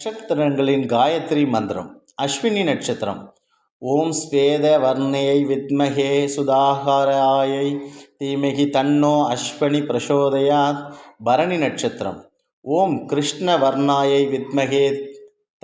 நட்சத்திரங்களின் காயத்ரி மந்திரம் அஸ்வினி நட்சத்திரம். ஓம் ஸ்வேத வர்ணையை வித்மகே சுதாகாராயை தீமகி தன்னோ அஸ்வனி பிரசோதயாத் பரணி நட்சத்திரம். ஓம் கிருஷ்ண வர்ணாயை வித்மகே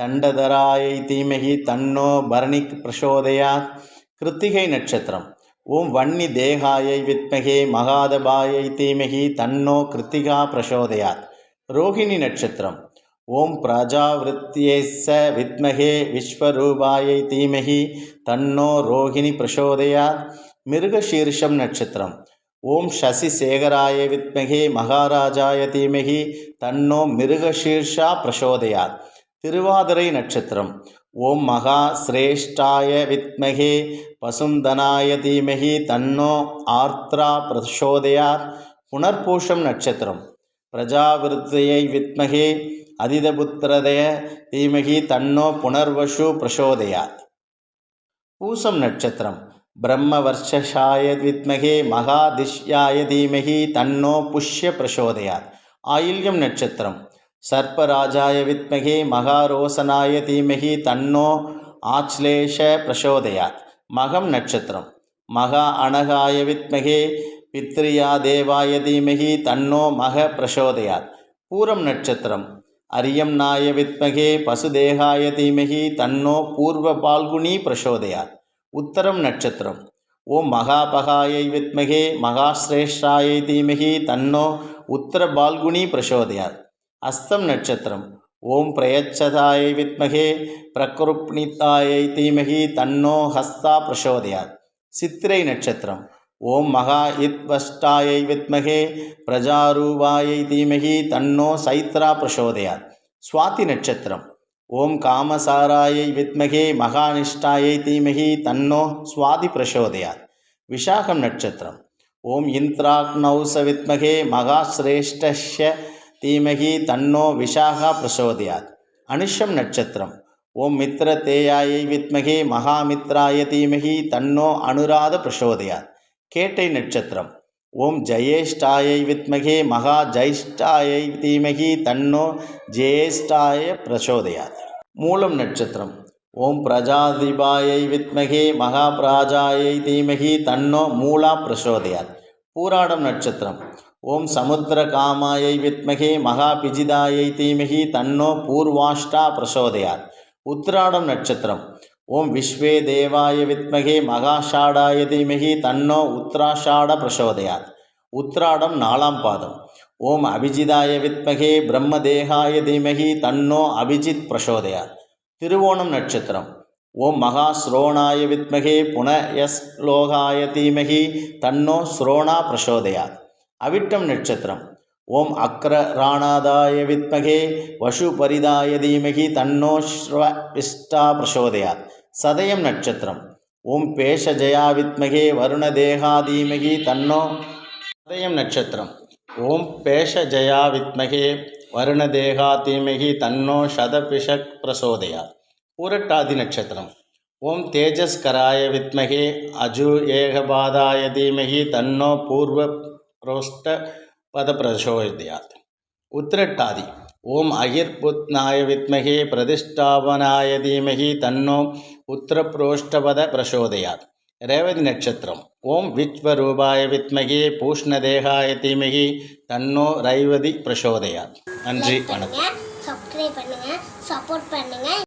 தண்டதராயை தீமகி தன்னோ பரணி பிரசோதயாத் கிருத்திகை நட்சத்திரம். ஓம் வன்னி தேகாயை வித்மகே மகாதபாயை தீமகி தன்னோ கிருத்திகா பிரசோதயாத். ரோஹிணி நட்சத்திரம். ஓம் பிரஜாவிருத்தியேச வித்மகே விஸ்வரூபாயை தீமகி தன்னோ ரோஹிணி பிரசோதயா மிருகசீர்ஷம் நட்சத்திரம். ஓம் சசி சேகராய வித்மகே மகாராஜாய தீமகி தன்னோ மிருகசீர்ஷா பிரசோதயா திருவாதிரை நட்சத்திரம். ஓம் மகா சிரேஷ்டாய வித்மகே பசுந்தனாய தீமகி தன்னோ ஆர்த்ரா பிரசோதயா புனர்பூஷம் நட்சத்திரம். பிரஜாவிருத்தியை வித்மகே அதிதபுத்திரதய தீமகி தன்னோ புனர்வசு பிரசோதயாத். பூசம் நட்சத்திரம். பிரம்ம வர்ஷாய வித்மகே மகாதிஷ்யாய தீமகி தன்னோ புஷ்ய பிரசோதயாத். ஆயில்யம் நட்சத்திரம். சர்ப்பராஜாய வித்மகே மகாரோசனாய தீமகி தன்னோ ஆச்லேஷ பிரசோதயாத். மகம் நட்சத்திரம். மகா அனகாய வித்மகே பித்ரியா தேவாய தீமகி தன்னோ மக பிரசோதயாத். பூரம் நட்சத்திரம். அரியம் நாய வித்மகே பசுதேகாய தீமகி தன்னோ பூர்வ பால்குனி பிரசோதயாத். உத்தரம் நட்சத்திரம். ஓம் மகாபகாயை வித்மகே மகாஸ்ரேஷ்டாயை தீமகி தன்னோ உத்தர பால்குனி பிரசோதயாத். அஸ்தம் நட்சத்திரம். ஓம் பிரயச்சதாயை வித்மகே பிரக்ருப்னிதாயை தீமகி தன்னோ ஹஸ்தா பிரசோதயாத். சித்திரை நட்சத்திரம். ஓம் மகா இத்வஷ்டாயை வித்மகே பிரஜாரூபாயை தீமகி தன்னோ சைத்ரா பிரசோதயாத். சுவாதி நட்சத்திரம். ஓம் காமசாராயை வித்மகே மகானிஷ்டாயை தீமகி தன்னோ சுவாதி பிரசோதயாத். விஷாகம் நட்சத்திரம். ஓம் இந்திராக்னௌச வித்மகே மகாஸ்ரேஷ்டஸ்ய தீமகி தன்னோ விஷாகா பிரசோதயாத். அனுஷம் நட்சத்திரம். ஓம் மித்ரதேயாயை வித்மகே மகாமித்ராய தீமகி தன்னோ அனுராத பிரசோதயாத். கேட்டை நட்சத்திரம். ஓம் ஜெயேஷ்டாயை வித்மகே மகா ஜெயிஷ்டாயை தீமகி தன்னோ ஜெயேஷ்டாய பிரசோதயாத். மூலம் நட்சத்திரம். ஓம் பிரஜாதிபாயை வித்மகே மகா பிராஜாயை தீமகி தன்னோ மூலா பிரசோதயாத். பூராடம் நட்சத்திரம். ஓம் சமுத்திர காமாயை வித்மகே மகா பிஜிதாயை தீமகி தன்னோ பூர்வாஷ்டா பிரசோதயாத். உத்ராடம் நட்சத்திரம். ஓம் விஸ்வே தேவாய வித்மகே மகாஷாடாய தீமகி தன்னோ உத்ராஷாட பிரசோதயாத். உத்ராடம் நாலாம் பாதம். ஓம் அபிஜிதாய வித்மகே பிரம்ம தேகாய தீமகி தன்னோ அபிஜித் பிரசோதயாத். திருவோணம் நட்சத்திரம். ஓம் மகா ஸ்ரோணாய வித்மகே புனயஸ்லோகாய தீமகி தன்னோ ஸ்ரோணா பிரசோதயாத். அவிட்டம் நட்சத்திரம். ஓம் அக்ரராணாதாய வித்மகே வசுபரிதாய தீமகி தன்னோ ஸ்ரவிஷ்டா பிரசோதயாத். சதயம் நட்சத்திரம். ஓம் பேஷஜயா வித்மகே வருணதேகா தீமகி தன்னோ. சதயம் நட்சத்திரம். ஓம் பேஷஜயா வித்மகே வருணதேகா தீமகி தன்னோ சதபிஷக் பிரசோதயா பூரட்டாதி நட்சத்திரம். ஓம் தேஜஸ்கராய வித்மகே அஜு ஏகபாதாய தீமகி தன்னோ பூர்வ புரோஷ்ட பத பிரசோதயாத். உத்திரட்டாதி. ஓம் அகிர்புத்னாய வித்மகே பிரதிஷ்டாபனாய தீமகி தன்னோ உத்தரப்ரோஷ்டபத பிரசோதயாத். ரேவதி நட்சத்திரம். ஓம் விஸ்வரூபாய வித்மகே பூஷ்ணதேகாய தீமகி தன்னோ ரைவதி பிரசோதயாத். நன்றி வணக்கம். சப்ஸ்கிரைப் பண்ணுங்கள் சப்போர்ட் பண்ணுங்கள்